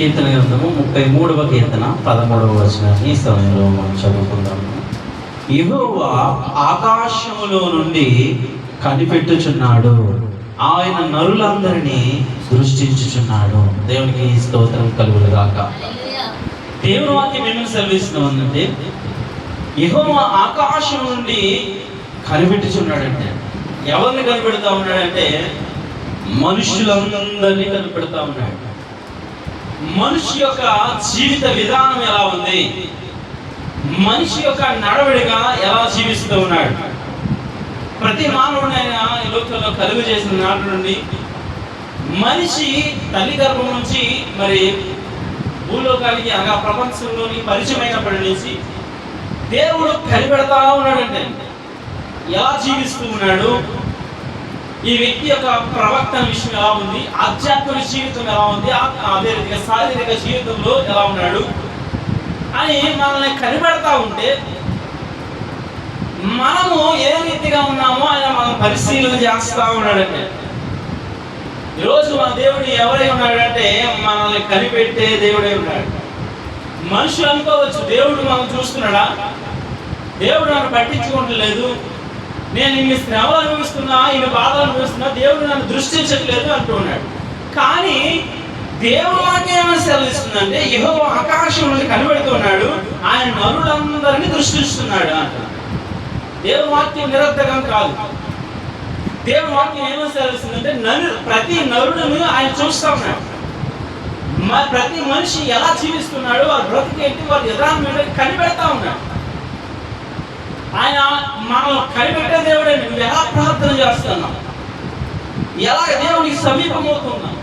కీర్తన గ్రంథము ముప్పై మూడవ కీర్తన పదమూడవ వచనాన్ని ఈ సమయంలో మనం చదువుకుందాము ఇహోవా ఆకాశములో నుండి కనిపెట్టుచున్నాడు. ఆయన నరులందరినీ సృష్టించుచున్నాడు. దేవునికి స్తోత్రం కలుగులుగాక దేవుని వాక్యం ఏమని అంటే యెహోవా ఆకాశం నుండి కనిపెట్టుచున్నాడంటే. ఎవరిని కనిపెడతా ఉన్నాడంటే మనుషులందరినీ కనిపెడతా ఉన్నాడు. మనిషి యొక్క జీవిత విధానం ఎలా ఉంది? మనిషి యొక్క నడవడిగా ఎలా జీవిస్తూ ఉన్నాడు? ప్రతి మానవుడైనా ఈ లోకంలో కలుగు చేసిన నాటి నుండి మనిషి తల్లి గర్భం నుంచి మరి భూలోకానికి అనగా ప్రపంచంలోని పరిచయమైనప్పటి నుంచి దేవుడు కనిపెడతా ఉన్నాడంటే ఎలా జీవిస్తూ ఉన్నాడు? ఈ వ్యక్తి యొక్క ప్రవర్తన విషయం ఎలా ఉంది? ఆధ్యాత్మిక జీవితం ఎలా ఉంది? అదే రీతిగా శారీరక జీవితంలో ఎలా ఉన్నాడు? అని మనల్ని కనిపెడతా ఉంటే మనము ఏ రీతిగా ఉన్నామో ఆయన మనం పరిశీలన చేస్తూ ఉన్నాడంటే ఈరోజు మన దేవుడు ఎవరై ఉన్నాడంటే మనల్ని కనిపెట్టే దేవుడే ఉన్నాడు. మనుషులు అనుకోవచ్చు దేవుడు మనం చూస్తున్నాడా? దేవుడు నన్ను పట్టించుకుంటలేదు. నేను ఇన్ని శ్రమలు అనుభవిస్తున్నా ఈయన బాధలు అనుభవిస్తున్నా దేవుడు నన్ను దృష్టించట్లేదు అంటున్నాడు కానీ దేవుడు వాక్యం సెలవిస్తుందంటే యహో ఆకాశం నుండి కనిపెడుతున్నాడు ఆయన నరులందరినీ దృష్టిస్తున్నాడు అంట. దేవుని వాక్యం నిరర్థకం కాదు. దేవుని వాక్యం ఏమైనా సెలవిస్తుందంటే నరు ప్రతి నరుడును ఆయన చూస్తా ఉన్నాడు. ప్రతి మనిషి ఎలా జీవిస్తున్నాడో వారి బ్రతికేంటి వారి యథార్థం కనిపెడతా ఉన్నాడు. ఆయన మనం కనిపెట్టే దేవుడే నువ్వు ఎలా ప్రార్థన చేస్తున్నావు? ఎలాగ దేవునికి సమీపమవుతున్నావు?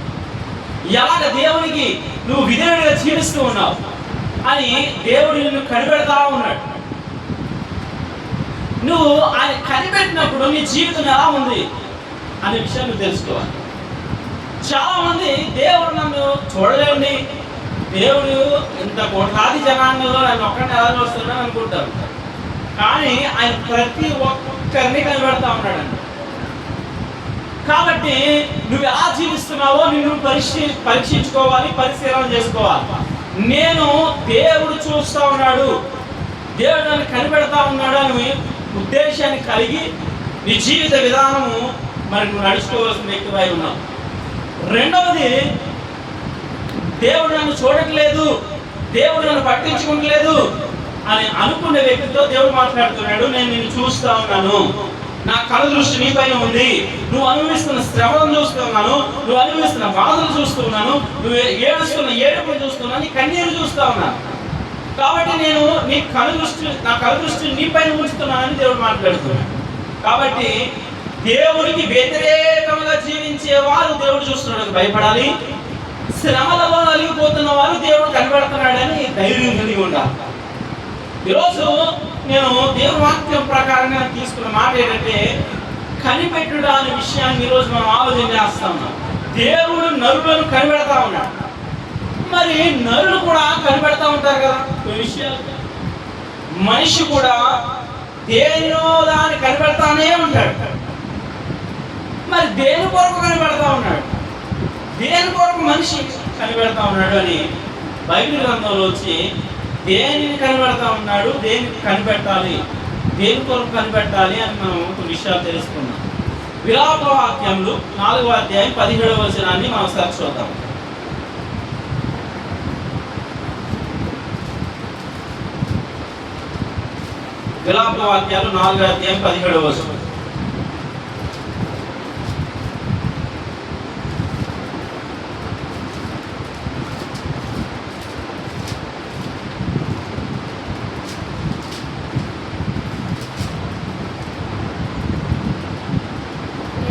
ఎలాగ దేవునికి నువ్వు విధేయుడిగా జీవిస్తూ ఉన్నావు? అని దేవుడు నిన్ను కనిపెడతా ఉన్నాడు. నువ్వు ఆయన కనిపెట్టినప్పుడు నీ జీవితం ఎలా ఉంది అనే విషయాన్ని తెలుసుకోవాలి. చాలా మంది దేవుడు నన్ను చూడలేండి. దేవుడు ఇంత కోట్లాది జనాంగంలో నన్ను ఒక్కడిని ఎలా చూస్తున్నాడు అనుకుంటారు. కానీ ఆయన ప్రతి ఒక్కరిని కనబడతా ఉన్నాడు కాబట్టి నువ్వు ఎలా జీవిస్తున్నావో నిన్ను పరిశీ పరీక్షించుకోవాలి పరిశీలన చేసుకోవాలి. నేను దేవుడు చూస్తూ ఉన్నాడు. దేవుడు నన్ను కనిపెడతా ఉన్నాడు అని ఉద్దేశాన్ని కలిగి నీ జీవిత విధానము మరి నువ్వు నడుచుకోవాల్సిన వ్యక్తిపై ఉన్నావు. రెండవది దేవుడు నన్ను చూడట్లేదు. దేవుడు నన్ను పట్టించుకోవట్లేదు అని అనుకునే వ్యక్తితో దేవుడు మాట్లాడుతున్నాడు నేను నిన్ను చూస్తా ఉన్నాను. నా కళ దృష్టి నీ పైన ఉంది. నువ్వు అనుభవిస్తున్న శ్రవణం చూస్తున్నాను నువ్వు అనుభవిస్తున్న బాధలు చూస్తున్నాను నువ్వు ఏడుస్తున్న ఏడుపులు చూస్తున్నాను నీ కన్నీరు చూస్తా ఉన్నాను. కాబట్టి నేను నీ కళ దృష్టి నా కళ దృష్టి నీ పైన ఉంచుతున్నానని దేవుడు మాట్లాడుతున్నాడు. కాబట్టి దేవుడికి వ్యతిరేకంగా జీవించే వారు దేవుడు చూస్తున్నాడు. భయపడాలి. శ్రమలలో నలిగిపోతున్న వారు దేవుడు కనబడుతున్నాడని ధైర్యం కలిగి ఉండాలి. ఈరోజు నేను దేవుని వాక్యం ప్రకారంగా తీసుకున్న మాట ఏంటంటే కనిపెట్టుడు అనే విషయాన్ని ఈరోజు మనం ఆలోచన చేస్తా ఉన్నాం. దేవుడు నరులను కనిపెడతా ఉన్నాడు. మరి నరులు కూడా కనిపెడతా ఉంటారు కదా? కొన్ని విషయాలు. మనిషి కూడా దేనిలో దాన్ని కనిపెడతానే ఉంటాడు. మరి దేని కొరకు కనిపెడతా ఉన్నాడు? దేని కొరకు మనిషి కనిపెడతా ఉన్నాడు అని బైబిల్ గ్రంథంలో వచ్చి దేనిని కనబడతా ఉన్నాడు? దేనికి కనిపెట్టాలి? దేని కొరకు కనిపెట్టాలి అని మనం కొన్ని విషయాలు తెలుసుకున్నాం విలాప వాక్యములు నాలుగవ అధ్యాయం పదిహేడవ వచనాన్ని మనం ఒకసారి చూద్దాం. విలాపవాక్యాలు నాలుగవ అధ్యాయం పదిహేడవ వచనం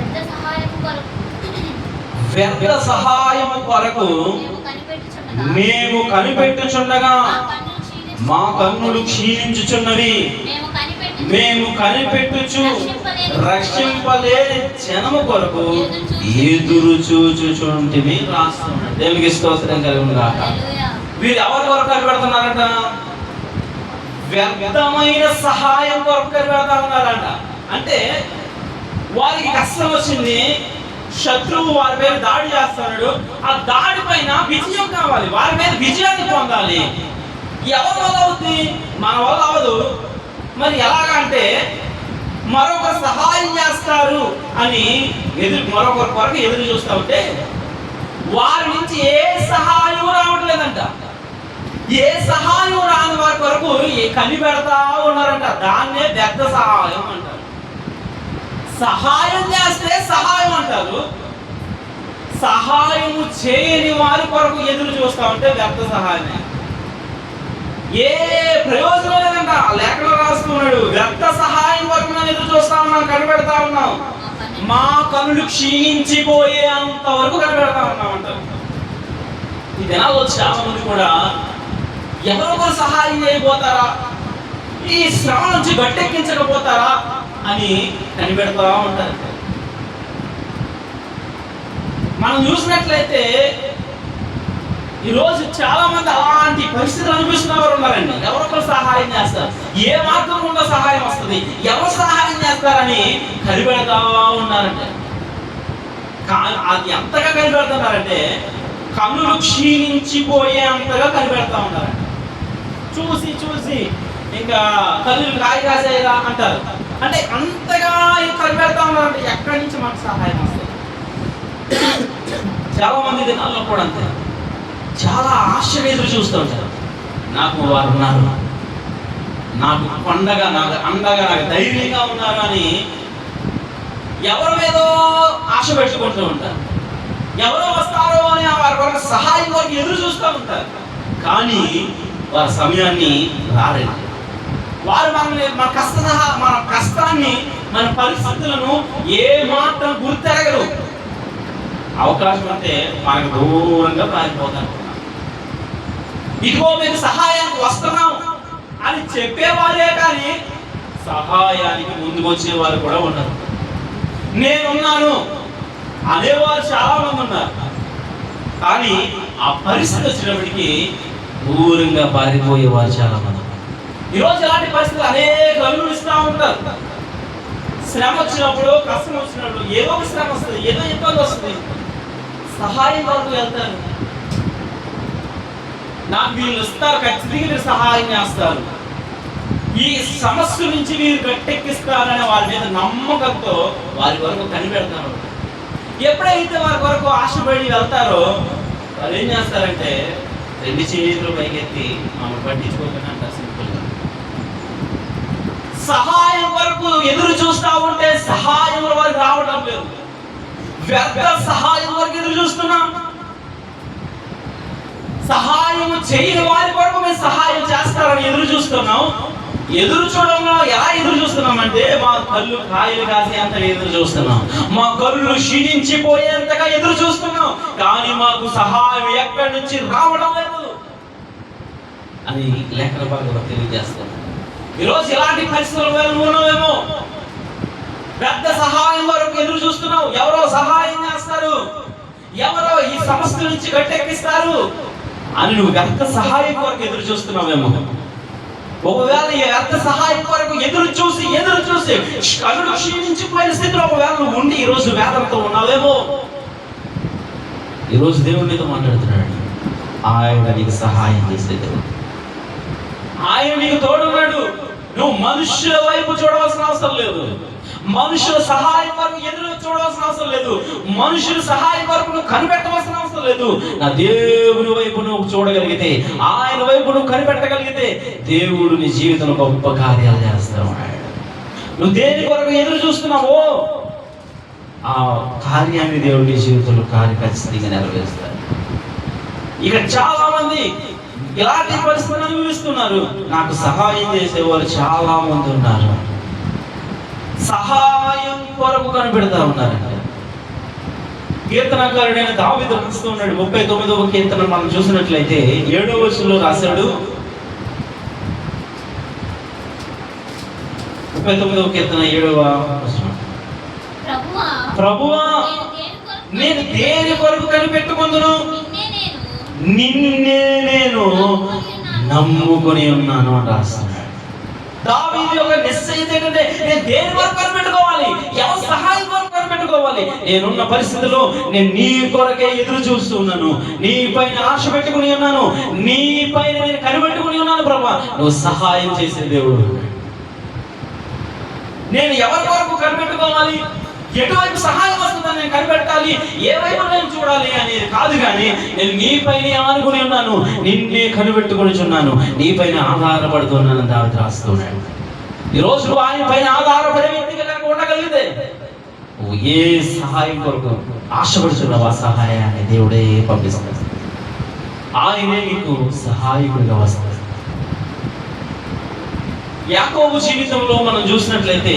ఎంత సహాయం కొరకు వ్యర్థ సహాయము కొరకు మేము కనిపెట్టుచుండగా మా కన్నులు క్షీణించుచున్నవి మేము కనిపెట్టుచు రక్షింపలేని జనము కొరకు ఎదురు చూచుచుంటివి రాస్తున్నాడు. దేవునికి స్తోత్రం కలిగి కాక వీరు ఎవరి కొరకు కనిపెడుతున్నారట? వ్యర్థమైన సహాయం కొరకు కనిపెడతా ఉన్నారంట. అంటే వారికి కష్టం వచ్చింది. శత్రువు వారి మీద దాడి చేస్తున్నాడు. ఆ దాడి పైన విజయం కావాలి. వారి మీద విజయాన్ని పొందాలి. ఎవరి వల్ల అవుద్ది? మన వల్ల అవ్వదు. మరి ఎలాగంటే మరొకరు సహాయం చేస్తారు అని ఎదురు మరొకరి కొరకు ఎదురు చూస్తూ ఉంటే వారి నుంచి ఏ సహాయం రావట్లేదంట. ఏ సహాయం రాని వారి కొరకు కనిపెడతా ఉన్నారంట. దాన్నే వ్యర్థ సహాయం అంటారు. సహాయం చేస్తే సహాయం అంటారు. సహాయం చేయని వారి కొరకు ఎదురు చూస్తా ఉంటే వ్యర్థ సహాయమే. ఏ ప్రయోజనం లేదంట లేఖలో రాసుకున్నాడు వ్యర్థ సహాయం కొరకు మనం ఎదురు చూస్తా ఉన్నాను కనిపెడతా ఉన్నాం. మా మా కనులు క్షీణించిపోయే అంత వరకు కనిపెడతా ఉన్నాం అంటారు. ఈ దినాల్లో చాలా మంది కూడా ఎవరొకరు సహాయం చేయబోతారా? ఈ శ్రమ నుంచి గట్టెక్కించకపోతారా? అని కనిపెడతా ఉంటారు. మనం చూసినట్లయితే ఈరోజు చాలా మంది అలాంటి పరిస్థితులు అనిపిస్తున్న వారు ఉన్నారండి. ఎవరొకరు సహాయం చేస్తారు? ఏ మార్గం కూడా సహాయం వస్తుంది? ఎవరు సహాయం చేస్తారని కనిపెడతా ఉన్నారంట కా- అది ఎంతగా కనిపెడుతున్నారంటే కన్నులు క్షీణించిపోయే అంతగా కనిపెడతా ఉన్నారంట చూసి చూసి ఇంకా కళ్ళు కాయ కాసేలా అంటారు. అంటే అంతగా కనిపెడతా ఉన్నారంటే ఎక్కడి నుంచి మాకు సహాయం వస్తుంది? చాలా మంది దినాల్లో కూడా అంతే. చాలా ఆశగా ఎదురు చూస్తూ ఉంటారు. నాకు వారు ఉన్నారు. నాకు పండగ నాకు అండగా నాకు ధైర్యంగా ఉన్నారు అని ఎవరి మీదో ఆశ పెట్టుకుంటూ ఉంటారు. ఎవరో వస్తారో అని వారి వరకు సహాయం కొరకు ఎదురు చూస్తూ ఉంటారు. కానీ వారి సమయాన్ని రాలేదు వారు మనల్ని మన కష్ట మన కష్టాన్ని మన పరిస్థితులను ఏ మాత్రం గుర్తెరగరు. అవకాశం అంటే మనకు దూరంగా పారిపోతాను ఇదిగో మీకు సహాయానికి వస్తున్నాం. అని చెప్పేవారే కానీ సహాయానికి ముందుకు వచ్చేవారు కూడా ఉన్నారు నేనున్నాను. అనేవారు చాలా మంది ఉన్నారు. కానీ ఆ పరిస్థితి వచ్చినప్పటికీ దూరంగా పారిపోయేవారు చాలా మంది ఈరోజు ఇలాంటి పరిస్థితులు అనేక అనుభవిస్తూ ఉంటారు. శ్రమ వచ్చినప్పుడు కష్టం వచ్చినప్పుడు ఏదో ఒక శ్రమ వస్తుంది ఏదో ఇబ్బంది వస్తుంది. సహాయం వరకు వెళ్తారు. నాకు వీళ్ళు ఇస్తారు ఖచ్చితంగా మీరు సహాయం చేస్తారు. ఈ సమస్య నుంచి మీరు గట్టెక్కిస్తారనే వారి మీద నమ్మకంతో వారి వరకు కనిపెడతారు. ఎప్పుడైతే వారి వరకు ఆశపడి వెళ్తారో వాళ్ళు ఏం చేస్తారంటే రెండు చేతులు పైకెత్తి మమ్మల్ని పట్టించుకోకుండా సహాయం వరకు ఎదురు చూస్తా ఉంటే సహాయం వరకు రావడం లేదు. వ్యర్థ సహాయం వరకు ఎదురు చూస్తున్నాం. సహాయం చేయని వారి కొరకు మేము సహాయం చేస్తారని ఎదురు చూస్తున్నాం. ఎదురు చూడంలో ఎలా ఎదురు చూస్తున్నాం అంటే మా కళ్ళు కాయలు కాసేంతగా ఎదురు చూస్తున్నాం. మా కళ్ళు క్షీణించిపోయేంతగా ఎదురు చూస్తున్నాం. కానీ మాకు సహాయం ఎక్కడి నుంచి రావడం లేదు అని లేఖన భాగంలో తెలియజేస్తున్నాం. ఈరోజు ఇలాంటి పరిస్థితులు ఉన్నామేమో? పెద్ద సహాయం వరకు ఎదురు చూస్తున్నావు ఎవరో సహాయం చేస్తారు. ఎవరో ఈ సమస్య నుంచి గట్టెక్కిస్తారు. అని నువ్వు వ్యర్థ సహాయం వరకు ఎదురు చూస్తున్నావేమో? ఒకవేళ ఈ వ్యర్థ సహాయం వరకు ఎదురు చూసి ఎదురు చూసి కళ్ళు క్షీణించిపోయిన స్థితిలో ఒకవేళ నువ్వు ఉండి ఈరోజు వేదంతో ఉన్నావేమో? ఈరోజు దేవుడి మీద మాట్లాడుతున్నాడు. ఆయన నీకు సహాయం చేసే దేవుడు. ఆయన నీకు తోడున్నాడు. నువ్వు మనుషుల వైపు చూడవలసిన అవసరం లేదు. మనుషుల సహాయం వరకు ఎదురు చూడవలసిన అవసరం లేదు. మనుషుల సహాయం వరకు నువ్వు కనిపెట్టవలసిన అవసరం లేదు. నా దేవుని వైపు నువ్వు చూడగలిగితే ఆయన వైపు నువ్వు కనిపెట్టగలిగితే దేవుడు నీ జీవితంలో గొప్ప కార్యాలు చేస్తావు నువ్వు దేని కొరకు ఎదురు చూస్తున్నావో ఆ కార్యాన్ని దేవుడి జీవితంలో కార్య ఖచ్చితంగా నెరవేరుస్తాడు. ఇక చాలా మంది ఇలాంటి పరిస్థితులు అనుభవిస్తున్నారు నాకు సహాయం చేసేవారు చాలా మంది ఉన్నారు. సహాయం కొరకు కనిపెడతా ఉన్నారండి. కీర్తనకారుడైన దావిదు రాస్తూ ఉన్నాడు. ముప్పై తొమ్మిదవ కీర్తన మనం చూసినట్లయితే ఏడవ వచనంలో రాశాడు. ముప్పై తొమ్మిదవ కీర్తన ఏడవ ప్రభువా నేను దేని కొరకు కనిపెట్టుకుందును? నిన్నే నేను నమ్ముకొని ఉన్నాను అని రాస్తున్నాడు. ఒక యొక్క నిశ్చయిత ఏంటంటే నేను దేని వరకు కనిపెట్టుకోవాలి? ఎవరి సహాయం వరకు కనిపెట్టుకోవాలి? నేనున్న పరిస్థితిలో నేను నీ కొరకే ఎదురు చూస్తున్నాను నీ పైన ఆశ పెట్టుకుని ఉన్నాను. నీ పైన నేను కనిపెట్టుకుని ఉన్నాను ప్రభా. నువ్వు సహాయం చేసే దేవుడు. నేను ఎవరి వరకు కనిపెట్టుకోవాలి? ఎటువంటి సహాయం వస్తుందని నేను కనిపెట్టాలి. ఏవైనా నేను చూడాలి అని కాదు కానీ నేను నీపైన ఆనుకుని ఉన్నాను. నిన్నే కనిపెట్టుకుని ఉన్నాను. నీపైన ఆధారపడుతున్నాను దావి రాస్తున్నాడు ఈ రోజు నువ్వు ఆయన పైన ఆధారపడే వ్యక్తిగా కనుక ఉండగలిగితే నువ్వు ఏ సహాయం కొరకు ఆశపడుతున్నావు ఆ సహాయాన్ని దేవుడే పంపిస్తాడు. ఆయనే నీకు సహాయకుడిగా వస్తాడు. యాకోబు జీవితంలో మనం చూసినట్లయితే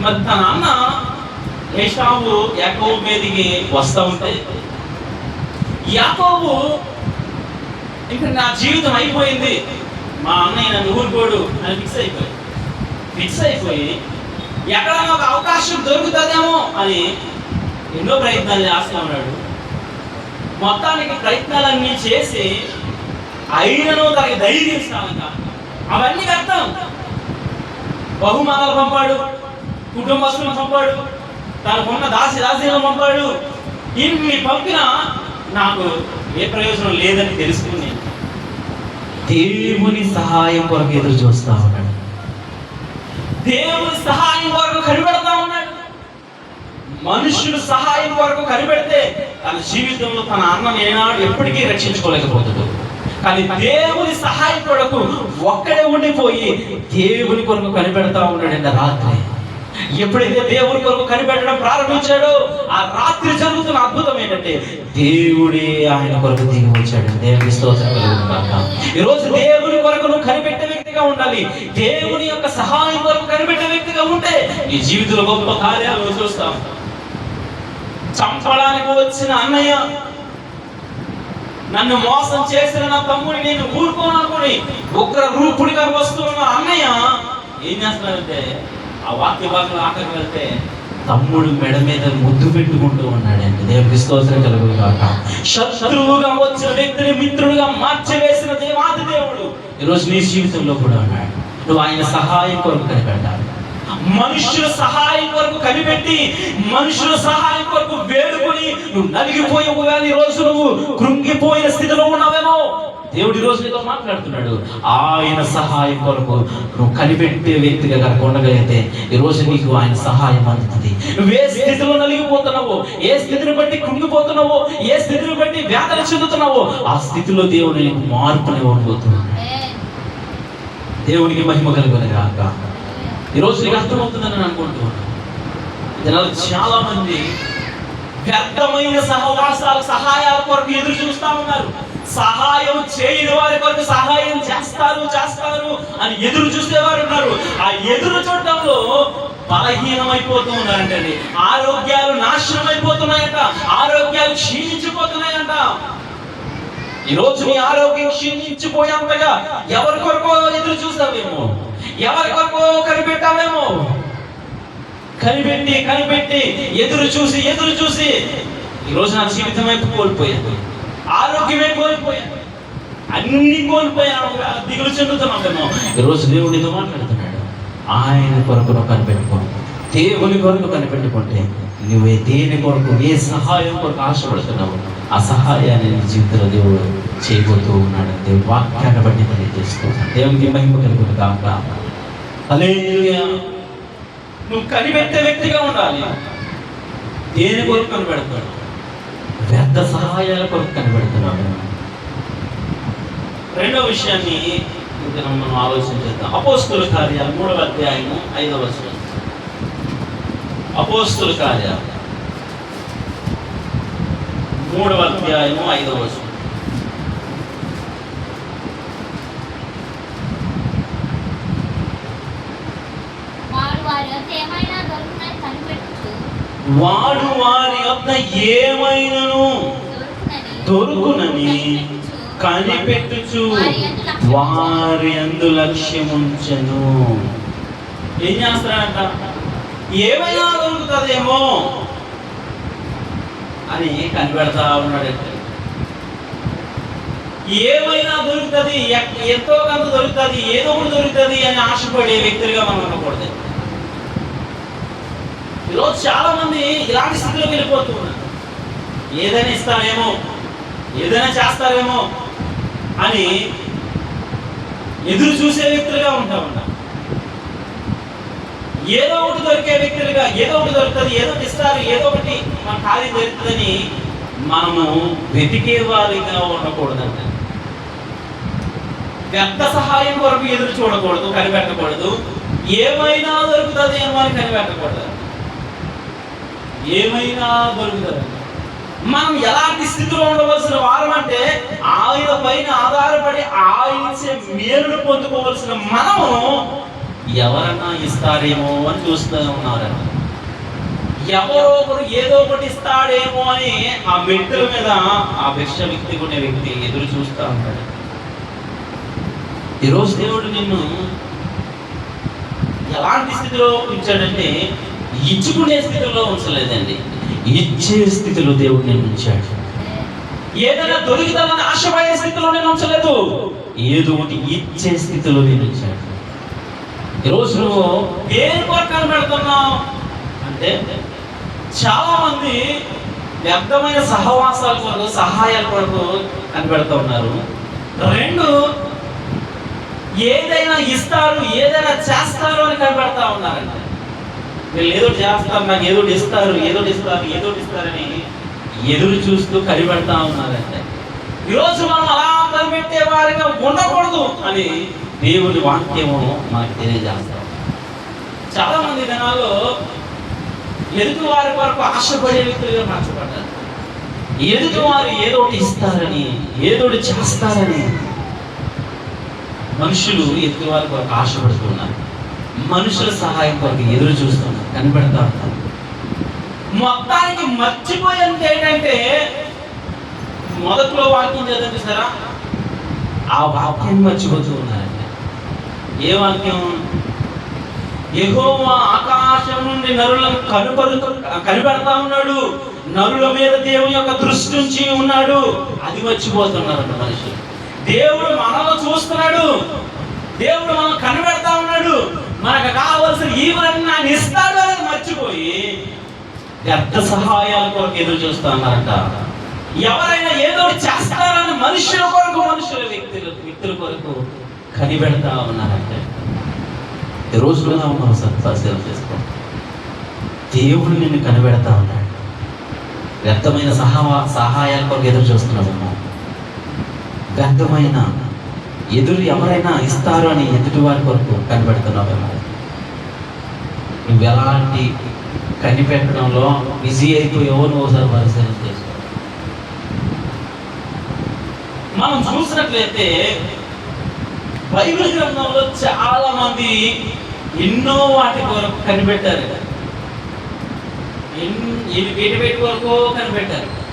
మరి తన అన్న ఏషావు యాకోబు మీదకి వస్తా ఉంటే యాకోబు ఇంకా నా జీవితం అయిపోయింది. మా అన్నయ్య నన్ను ఊరుకోడు అని ఫిక్స్ అయిపోయి ఫిక్స్ అయిపోయి ఎక్కడైనా ఒక అవకాశం దొరుకుతుందేమో అని ఎన్నో ప్రయత్నాలు చేస్తా ఉన్నాడు. మొత్తానికి ప్రయత్నాలన్నీ చేసి అయినను తనకి ధైర్యం ఇస్తామంట అవన్నీ వ్యర్థం. బహుమానాలు పంపాడు కుటుంబస్తులను పంపాడు తనకున్న దాసి దాసీలను పంపాడు. ఇన్ని పంపినా నాకు ఏ ప్రయోజనం లేదని తెలుసుకుని దేవుని సహాయం కొరకు ఎదురు చూస్తా ఉన్నాడు. దేవుని సహాయం కొరకు కనిపెడతా ఉన్నాడు. మనుషులు సహాయం కొరకు కనిపెడితే తన జీవితంలో తన అన్నం ఏనాడు ఎప్పటికీ రక్షించుకోలేకపోతాడు. కానీ దేవుని సహాయం కొరకు ఒక్కడే ఉండిపోయి దేవుని కొరకు కనిపెడతా ఉన్నాడు రాత్రి. ఎప్పుడైతే దేవుడి కొరకు కనిపెట్టడం ప్రారంభించాడో ఆ రాత్రి జరుగుతున్న అద్భుతం ఏంటంటే దేవుడే ఆయన కొరకు దిగి వచ్చాడు. దేవుడి స్తోత్రం ఈ రోజు దేవుని కొరకు నువ్వు కనిపెట్టే వ్యక్తిగా ఉండాలి. దేవుని యొక్క సహాయం కొరకు కనిపెట్టే వ్యక్తిగా ఉంటే నీ జీవితంలో గొప్ప కార్యాలు చూస్తాం. చంపడానికి వచ్చిన అన్నయ్య నన్ను మోసం చేసిన నా తమ్ముడిని నేను ఊరుకోను అనుకుని ఉగ్ర రూపుడిగా వస్తున్న అన్నయ్య ఏం చేస్తున్నాడంటే ఆ వాక్య భాగంలో ఆఖరికి వెళ్తే తమ్ముడు మెడ మీద ముద్దు పెట్టుకుంటూ ఉన్నాడండి. దేవుడికి స్తోత్రం కలుగు కాక శత్రువుగా వచ్చిన వ్యక్తిని మిత్రుడుగా మార్చివేసిన దేవాది దేవుడు ఈరోజు నీ జీవితంలో కూడా ఉన్నాడు. నువ్వు ఆయన సహాయం కొరకు కనిపెట్టాలి. మనుషుల సహాయం కొరకు కనిపెట్టి మనుషుల సహాయం కొరకు వేడుకొని నువ్వు నలిగిపోయి ఒకవేళ ఈ రోజు నువ్వు కృంగిపోయిన స్థితిలో ఉన్నావేమో? దేవుడి రోజు నీతో మాట్లాడుతున్నాడు. ఆయన సహాయం కొరకు నువ్వు కనిపెట్టే వ్యక్తిగా కనుక ఉండగలిగితే ఈ రోజు నీకు ఆయన సహాయం అందుతుంది. నువ్వు ఏ స్థితిలో నలిగిపోతున్నావో ఏ స్థితిని బట్టి కృంగిపోతున్నావో ఏ స్థితిని బట్టి వేదన చెందుతున్నావో ఆ స్థితిలో దేవుడు నీకు మార్పుని ఇవ్వబోతున్నాడు. దేవునికి మహిమ కలుగును గాక. ఈరోజు నీకు అర్థమవుతుందని నేను అనుకుంటున్నాను. జనాలు చాలా మంది వ్యర్థమైన సహవాసాలు సహాయాల కొరకు ఎదురు చూస్తా ఉన్నారు. సహాయం చేయని వారి కొరకు సహాయం చేస్తారు చేస్తారు అని ఎదురు చూసేవారు ఉన్నారు. ఆ ఎదురు చూడటంలో బలహీనమైపోతూ ఉన్నారంటండి. ఆరోగ్యాలు నాశనం అయిపోతున్నాయంట ఆరోగ్యాలు క్షీణించిపోతున్నాయంట. ఈ రోజు నీ ఆరోగ్యం క్షీణించిపోయేంతగా ఎవరి కొరకు ఎదురు చూస్తావేమో ఎవరి కొరకు కనిపెట్టావేమో కనిపెట్టి కనిపెట్టి ఎదురు చూసి ఎదురు చూసి. ఈ రోజు నా జీవితం వైపు కోల్పోయాను ఆరోగ్యమే కోల్పోయాను అన్ని కోల్పోయాను దిగులు చెందుతున్నామేమో. ఈ రోజు దేవుడితో మాట్లాడుతున్నాడు. ఆయన కొరకు కనిపెట్టుకోండి. దేవుని కొరకు కనిపెట్టుకుంటే నువ్వే దేని కొరకు ఏ సహాయం కొరకు ఆశపడుతున్నావు ఆ సహాయాన్ని జీవితంలో దేవుడు చేయబోతూ ఉన్నాడు. దేవుడు వాక్యాన్ని బట్టి తెలియజేస్తున్నాడు దేవునికి మహిమ కలుగుతుంది కాక నువ్వు కనిపెట్టే వ్యక్తిగా ఉండాలి. దేని కొరకు కనిపెడతాడు వ్యర్థ సహాయాల కొరకు కనిపెడుతున్నాడు రెండో విషయాన్ని ఇంకా మనం ఆలోచించేద్దాం అపోస్తుల కార్యాలు మూడవ అధ్యాయము ఐదవ వచనం. అపోస్తుల కార్యాలు. మూడవ అధ్యాయము ఐదవ వచనం వారు వారి వద్ద ఏమైనా దొరుకునని కనిపెట్టుచు వాడు వారి యొక్క ఏమైనను దొరుకునని కనిపెట్టుచు. వారి అందు లక్ష్యముంచను. ఏం చేస్తాడంట ఏమైనా దొరుకుతుందేమో అని కనిపెడతా ఉన్నాడంటే ఏమైనా దొరుకుతుంది? ఎంతో కొంత దొరుకుతుంది ఏదో ఒకటి దొరుకుతుంది అని ఆశపడే వ్యక్తులుగా మనం ఉండకూడదు. ఈరోజు చాలా మంది ఇలాంటి స్థితిలోకి వెళ్ళిపోతూ ఉన్నారు ఏదైనా ఇస్తారేమో ఏదైనా చేస్తారేమో అని ఎదురు చూసే వ్యక్తులుగా ఉంటా ఉన్నాం ఏదో ఒకటి దొరికే వ్యక్తులుగా ఏదో ఒకటి దొరుకుతుంది ఏదో ఒకటి ఇస్తారు ఏదో ఒకటి మన ఖాళీ దొరుకుతుందని మనము వెతికే వారిగా ఉండకూడదంట. పెద్ద సహాయం కొరకు ఎదురు చూడకూడదు కనిపెట్టకూడదు. ఏమైనా దొరుకుతుంది అని అని కనిపెట్టకూడదు. ఏమైనా దొరుకుతుంది మనం ఎలాంటి స్థితిలో ఉండవలసిన వారం అంటే ఆయన పైన ఆధారపడి ఆయన మేలును పొందుకోవలసిన మనము ఎవరన్నా ఇస్తారేమో అని చూస్తూ ఉన్నారంట ఎవరో ఒకరు ఏదో ఒకటి ఇస్తాడేమో అని ఆ వ్యక్తుల మీద ఆ భిక్ష వ్యక్తి కొనే వ్యక్తి ఎదురు చూస్తూ ఉంటాడు. ఈరోజు దేవుడు నిన్ను ఎలాంటి స్థితిలో ఉంచాడంటే ఇచ్చుకునే స్థితిలో ఉంచలేదండి. ఇచ్చే స్థితిలో దేవుడు నేను ఉంచాడు. ఏదైనా దొరికితామని ఆశపడే స్థితిలో నేను ఉంచలేదు. ఏదో ఒకటి ఇచ్చే స్థితిలో నేను ఉంచాడు. ఈరోజు నువ్వు దేని కొరకు పెడుతున్నావు? అంటే చాలా మంది వ్యర్థమైన సహవాసాల కొరకు సహాయాల కొరకు కనిపెడుతూ ఉన్నారు. రెండు ఏదైనా ఇస్తారు ఏదైనా చేస్తారు అని కనిపెడతా ఉన్నారంటే వీళ్ళు ఏదో చేస్తారు నాకు ఏదో ఇస్తారు ఏదో ఇస్తారు ఏదో ఇస్తారని ఎదురు చూస్తూ కనిపెడతా ఉన్నారంటే. ఈరోజు మనం అలా కనిపెట్టే వారిగా ఉండకూడదు అని దేవుని వాక్యము మనకు తెలియజేస్తాం. చాలా మంది జనాలు ఎదుటి వారి వరకు ఆశపడే వ్యక్తులుగా మార్చబడ్డారు. ఎదుటి వారు ఏదో ఒకటి ఇస్తారని ఏదో చేస్తారని మనుషులు ఎదుటి వారి వరకు ఆశపడుతున్నారు మనుషుల సహాయం కొరకు ఎదురు చూస్తాం కనిపెడతా ఉంటారు మొత్తానికి మర్చిపోయేది ఏంటంటే మొదట్లో వాక్యం చదివింది చూసారా? ఆ వాక్యం మర్చిపోతూ ఉన్నారండి ఏ వాక్యం? యెహోవా ఆకాశం నుండి నరులను కనుపరుతూ కనిపెడతా ఉన్నాడు. నరుల మీద దేవుని యొక్క దృష్టి ఉంచి ఉన్నాడు. అది మర్చిపోతున్నారంట మనిషి దేవుడు మనల్ని చూస్తున్నాడు. దేవుడు మనం కనిపెడతా ఉన్నాడు. మనకు కావలసిన ఈవెన్ ఆయన ఇస్తాడు అనేది మర్చిపోయి ఎంత సహాయాల కొరకు ఎదురు చూస్తా ఎవరైనా ఏదో చేస్తారని మనుషుల కొరకు మనుషుల వ్యక్తులు వ్యక్తుల కొరకు కనిపెడతా ఉన్నారంటే. ఈ రోజులోనే ఉన్నాం సత్పాసేవ చేసుకో దేవుడు నిన్ను కనిపెడతా ఉన్నాడు. వ్యర్థమైన సహా సహాయాల కొరకు ఎదురు చూస్తున్నాడు వ్యర్థమైన ఎదురు ఎవరైనా ఇస్తారు అని ఎదుటి వారి కొరకు కనిపెడుతున్నావేమో నువ్వు ఎలాంటి కనిపెట్టడంలో బిజీ అయిపోయావో నువ్వు ఒకసారి పరిశీలన చేసుకో. మనం చూసినట్లయితే బైబిల్ గ్రంథంలో చాలా మంది ఎన్నో వాటి కొరకు కనిపెట్టారు. ఎన్- వీటి వేటి వరకు కనిపెట్టారు.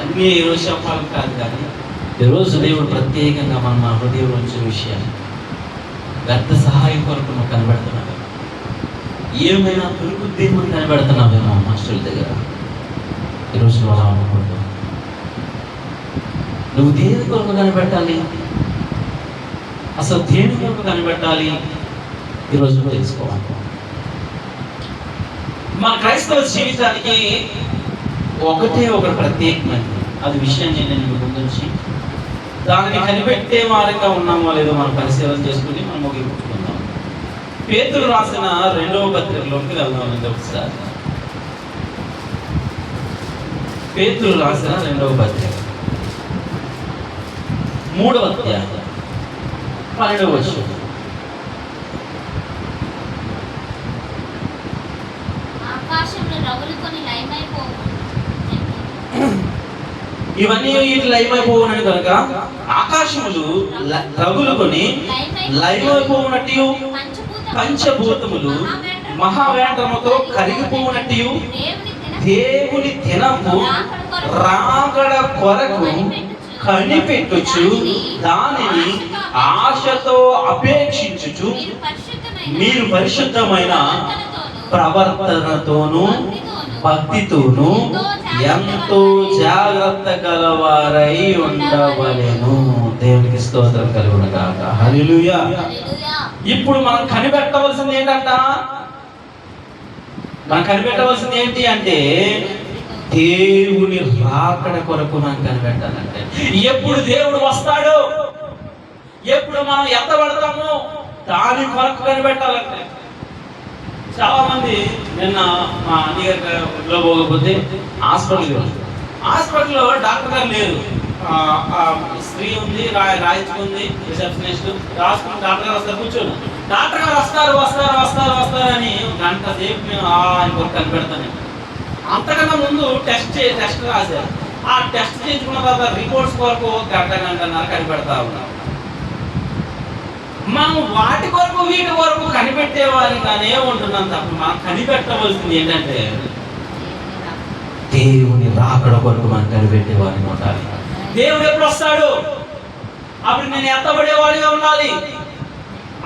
అన్నీ ఈరోజు చెప్పాలి కాదు కానీ ఈరోజు దేవుడు ప్రత్యేకంగా మన మా హృదయంలో ఉంచిన విషయాలు వ్యర్థ సహాయం కొరకు నువ్వు కనిపెడుతున్నావు ఏమైనా దొరుకుద్దేమో అని కనిపెడుతున్నావేమో మాస్టర్ల దగ్గర. ఈరోజు నువ్వు అలా ఉండకూడదు నువ్వు దేని కొరకు కనిపెట్టాలి అసలు దేని కొరకు కనిపెట్టాలి ఈరోజు నువ్వు తెలుసుకోవాలి. మన క్రైస్తవ జీవితానికి ఒకటే ఒక ప్రత్యేకమైనది. అది విషయం నేను ముందు నుంచి దానిని కనిపెట్టే వారిగా ఉన్నామో లేదో మనం పరిశీలన చేసుకుని మనం ముగించుకుందాం పేతులు రాసిన రెండవ పత్రికలోకి వెళ్దామండి ఒకసారి. పేతులు రాసిన రెండవ పత్రిక. మూడవ అధ్యాయం. పన్నెండవ వచ్చింది ఇవన్నీ వీటి లయమైపోవునని కనుక ఆకాశములు ల- రగులుకొని లయమైపోవునట్టు పంచభూతములు మహావేంద్రముతో కరిగిపోవునట్టు దేవుని దినము రాగడ కొరకు కనిపెట్టుచు దానిని ఆశతో అపేక్షించుచు మీరు పరిశుద్ధమైన ప్రవర్తనతోనూ భక్తితోను ఎంతో జాగ్రత్త గలవారై ఉండవలెను. దేవునికి స్తోత్రం కలుగును హల్లెలూయా. హల్లెలూయా. ఇప్పుడు మనం కనిపెట్టవలసింది ఏంటంట? మనం కనిపెట్టవలసింది ఏంటి అంటే దేవుని రాకడ కొరకు మనం కనిపెట్టాలంటే. ఎప్పుడు దేవుడు వస్తాడు? ఎప్పుడు మనం ఎత్తబడతామో? దాని కొరకు కనిపెట్టాలంటే. చాలా మంది నిన్న మా అన్నగారిలో పోకపోతే హాస్పిటల్కి హాస్పిటల్లో డాక్టర్ గారు లేరు. స్త్రీ ఉంది రాయించుకుంది రిసెప్షనిస్ట్. రాసుకుని డాక్టర్ గారు వస్తారు కూర్చోను డాక్టర్ గారు వస్తారు వస్తారు వస్తారు వస్తారు అని గంట సేపు మేము ఆయన కనిపెడతాను. అంతకన్నా ముందు టెస్ట్ చే టెస్ట్ రాశారు. ఆ టెస్ట్ చేయించుకున్న తర్వాత రిపోర్ట్స్ కొరకు గంట గంటన్నర కనిపెడతా ఉన్నాం మనం వాటి కొరకు వీటి కొరకు కనిపెట్టేవారిగానే ఉంటున్నాం తప్ప మనం కనిపెట్టవలసింది ఏంటంటే దేవుని రాకడ కొరకు మనం కనిపెట్టేవారిని ఉండాలి. దేవుడు ఎప్పుడు వస్తాడు? అప్పుడు నేను ఎత్తబడేవాడిగా ఉండాలి.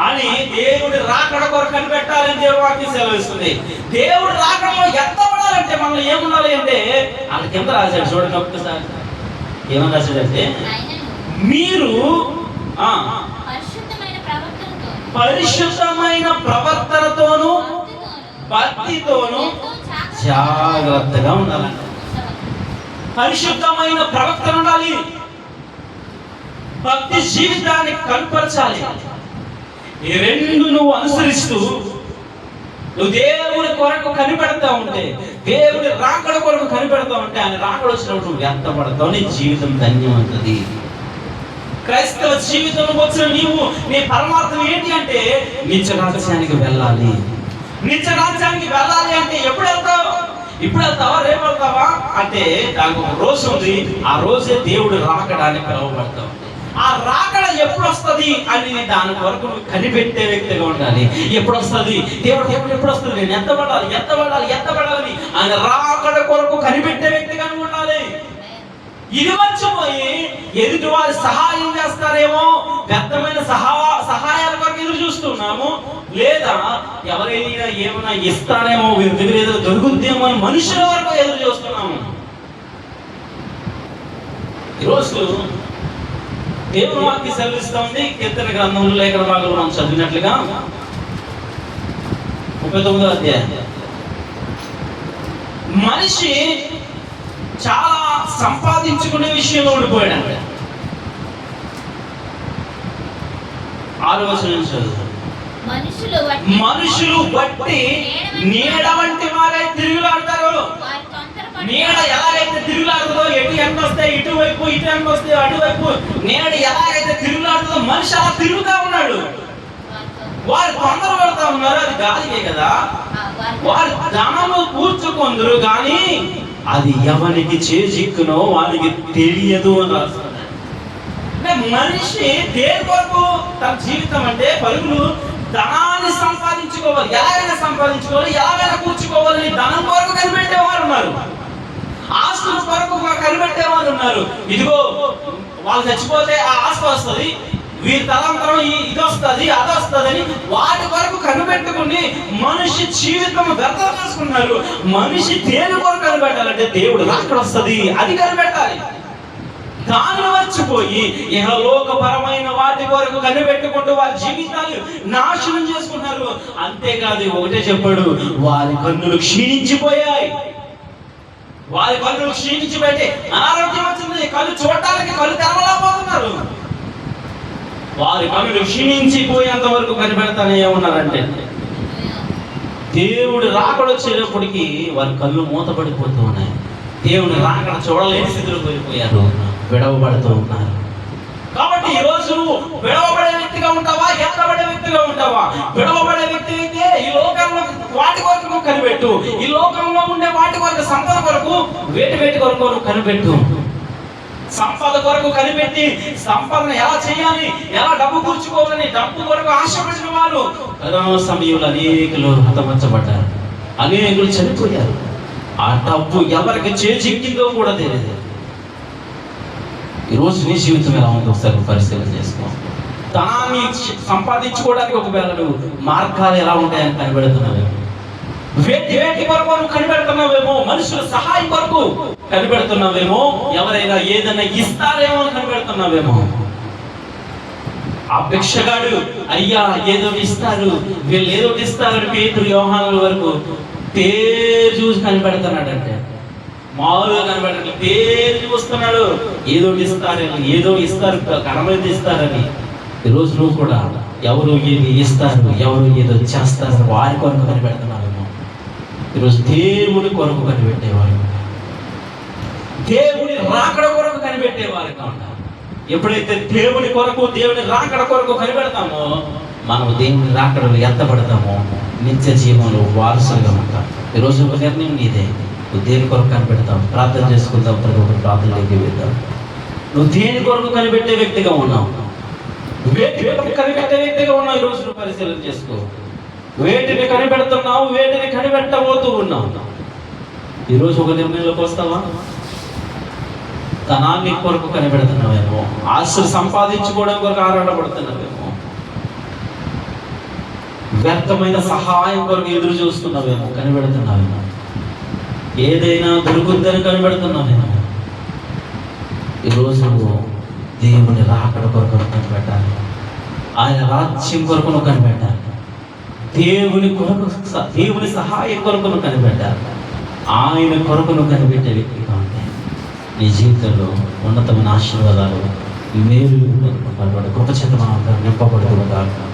అని దేవుడి రాకడ కొరకు కనిపెట్టాలని దేవుడు వాక్యం సెలవిస్తుంది. దేవుడు రాకడలో ఎత్తబడాలంటే మనం ఏముండాలి అంటే వాళ్ళ కింద రాశాడు చూడండి ఒక్కసారి ఏమని రాశాడంటే మీరు పరిశుద్ధమైన ప్రవర్తనతోనూ భక్తితోనూ జాగ్రత్తగా ఉండాలి పరిశుద్ధమైన ప్రవర్తన ఉండాలి. భక్తి జీవితాన్ని కనపరచాలి. ఈ రెండు నువ్వు అనుసరిస్తూ నువ్వు దేవుని కొరకు కనిపెడతా ఉంటే దేవుని రాకడ కొరకు కనిపెడతా ఉంటే ఆయన రాకడ వచ్చినప్పుడు నువ్వు వ్యర్థపడతావు నీ జీవితం ధన్యమవుతుంది. క్రైస్తవ జీవితంలో వచ్చిన నీవు నీ పరమార్థం ఏంటి అంటే నిత్య రాజ్యానికి వెళ్ళాలి. నిత్య రాజ్యానికి వెళ్ళాలి అంటే ఎప్పుడు వెళ్తావు ఇప్పుడు వెళ్తావా రేపు వెళ్తావా అంటే దానికి ఒక రోజు ఉంది. ఆ రోజే దేవుడు రాకడానికి పిలువబడతా ఆ రాకడ ఎప్పుడు వస్తుంది అని దాని వరకు కనిపెట్టే వ్యక్తిగా ఉండాలి. ఎప్పుడు వస్తుంది దేవుడు దేవుడు ఎప్పుడు వస్తుంది నేను ఎత్తబడాలి ఎత్తబడాలి ఎత్తబడాలని ఆయన రాకడ కొరకు కనిపెట్టే వ్యక్తిగా ఇది మర్చిపోయి ఎదుటి వారు సహాయం చేస్తారేమో వ్యర్థమైన సహా సహాయాల కొరకు ఎదురు చూస్తున్నాము లేదా ఎవరైనా ఏమైనా ఇస్తారేమో వీరి దగ్గర ఏదో దొరుకుతుందేమో అని మనుషుల వరకు ఎదురు చూస్తున్నాము. ఈరోజు దేవుని వాక్య సెలవిస్తా కీర్తన గ్రంథంలో లేఖన భాగంలో మనం చదివినట్లుగా ముప్పై తొమ్మిదో అధ్యాయం. మనిషి చాలా సంపాదించుకునే విషయంలో ఉండిపోయాడు ఆరు చదువు. మనుషులు బట్టి నీడ వంటి వారే తిరుగులాడతారు. నీడ ఎలాగైతే తిరుగులాడుతుందో ఎటు ఎండ వస్తే ఇటువైపు ఇటు ఎండ వస్తే అటువైపు నీడ ఎలాగైతే తిరుగులాడుతుందో మనిషి అలా తిరుగుతా ఉన్నాడు. వారి తొందర- పడతా ఉన్నారు అది గాలికే కదా. వారు ధనము కూర్చుకొందరు కానీ అది ఎవరికి చేజిక్కునో వారికి తెలియదు అని రాస్తున్నాడు మనిషి దేని కొరకు తన జీవితం అంటే పరుగులు ధనాన్ని సంపాదించుకోవాలి. ఎలాగైనా సంపాదించుకోవాలి ఎలాగైనా కూర్చుకోవాలని ధనం కొరకు కనిపెట్టేవారు ఉన్నారు. ఆస్తుల కొరకు కనిపెట్టేవారు ఉన్నారు. ఇదిగో వాళ్ళు చచ్చిపోతే ఆ ఆస్తి వస్తుంది. వీరి తలంతరం ఇది వస్తుంది అది వస్తుంది వాటి వరకు కనిపెట్టుకుని మనిషి జీవితం వ్యర్థం చేసుకున్నారు మనిషి దేని కొరకు కనిపెట్టాలంటే దేవుడు అక్కడ వస్తుంది అది కనిపెట్టాలి. దాన్ని మర్చిపోయి ఇహలోకపరమైన వాటి వరకు కనిపెట్టుకుంటూ వారి జీవితాలు నాశనం చేసుకున్నారు అంతేకాదు ఒకటే చెప్పాడు వారి కన్నులు క్షీణించిపోయాయి. వారి కన్నులు క్షీణించిపోయి అనారోగ్యం వచ్చింది కళ్ళు చూడటానికి కళ్ళు తెరవలేకపోతున్నారు. వారి కన్నులు క్షీణించిపోయేంత వరకు కనిపెడతానే ఉన్నారంటే. దేవుడు రాకడ వచ్చేటప్పటికి వారి కళ్ళు మూతపడిపోతూ ఉన్నాయి. దేవుని రాకడ చూడలేని స్థితిలో పోయిపోయారు. విడవబడుతూ ఉన్నారు. కాబట్టి ఈ రోజు విడవబడే వ్యక్తిగా ఉంటావా? ఎత్తబడే వ్యక్తిగా ఉంటావా? విడవబడే వ్యక్తి అయితే ఈ లోకంలో వాటి కొరకు నువ్వు కనిపెట్టు. ఈ లోకంలో ఉండే వాటి కొరకు సంపద కొరకు వేటి వేటి కొరకు నువ్వు కనిపెట్టు. సంపద కొరకు కనిపెట్టి సంపదను ఎలా చేయాలి ఎలా డబ్బు కూర్చుకోవాలని డబ్బు కొరకు ఆశపడిన వారు కరోనా సమయంలో అనేకులు హతమర్చబడ్డారు. అనేకులు చనిపోయారు. ఆ డబ్బు ఎవరికి చేజిక్కిందో కూడా తెలియదు. ఈరోజు నీ జీవితం ఎలా ఉందో ఒకసారి పరిశీలన చేసుకో. దాన్ని సంపాదించుకోవడానికి ఒకవేళ నువ్వు మార్గాలు ఎలా ఉంటాయని కనబెడుతున్నావు వేటి వేటి కొరకు నువ్వు కనిపెడుతున్నావేమో మనుషుల సహాయం కొరకు కనిపెడుతున్నావేమో ఎవరైనా ఏదైనా ఇస్తారేమో అని కనిపెడుతున్నావేమో. ఆ భిక్షగాడు అయ్యా ఏదో ఇస్తారు. వీళ్ళు ఏదో ఇస్తారని పేతురు వ్యవహారాల వరకు పేరు చూసి కనిపెడుతున్నాడంటే. మామూలుగా కనబడట్లేదు పేరు చూస్తున్నాడు. ఏదో ఒకటి ఇస్తారని ఏదో ఇస్తారు కనబడి ఇస్తారని. ఈరోజు నువ్వు కూడా ఎవరు ఏది ఇస్తారు ఎవరు ఏదో చేస్తారు వారి కొరకు కనిపెడుతున్నారేమో ఈరోజు దేవుని కొరకు కనిపెట్టేవారు. దేవుని రాకడ కొరకు కనిపెట్టేవారు ఉంటారు ఎప్పుడైతే దేవుని కొరకు దేవుని రాకడ కొరకు కనిపెడతామో మనం దేవుని రాకడలు ఎత్తబడతామో నిత్య జీవంలో వారసులుగా ఉంటాం. ఈరోజు ఒక నిర్ణయం నీదే. నువ్వు దేని కొరకు కనిపెడతాం ప్రార్థన చేసుకుందాం ప్రతి ఒక్కరు ప్రార్థనలోకి వెళ్దాం. నువ్వు దేని కొరకు కనిపెట్టే వ్యక్తిగా ఉన్నావు? నువ్వే కనిపెట్టే వ్యక్తిగా ఉన్నావు ఈరోజు రోజు నువ్వు పరిశీలన చేసుకో. వేటిని కనిపెడుతున్నావు వేటిని కనిపెట్టబోతూ ఉన్నావు. ఈరోజు ఒక నిర్ణయంలోకి వస్తావా? ధనాన్ని కొరకు కనిపెడుతున్నావేమో. ఆస్తులు సంపాదించుకోవడం కొరకు ఆరాటపడుతున్నావేమో. వ్యర్థమైన సహాయం కొరకు ఎదురు చూస్తున్నావేమో. కనిపెడుతున్నావేమో. ఏదైనా దొరుకుద్దని కనిపెడుతున్నావేమో. ఈరోజు నువ్వు దేవుని రాకడ కొరకు కనిపెట్టాలి. ఆయన రాజ్యం కొరకు నువ్వు కనిపెట్టాలి. దేవుని కొరకు దేవుని సహాయ కొరకును కనిపెట్టాలి. ఆయన కొరకును కనిపెట్టే వ్యక్తిగా ఉంటే నీ జీవితంలో ఉన్నతమైన ఆశీర్వాదాలు మేలు కృప చేత మనం నింపబడుతుంది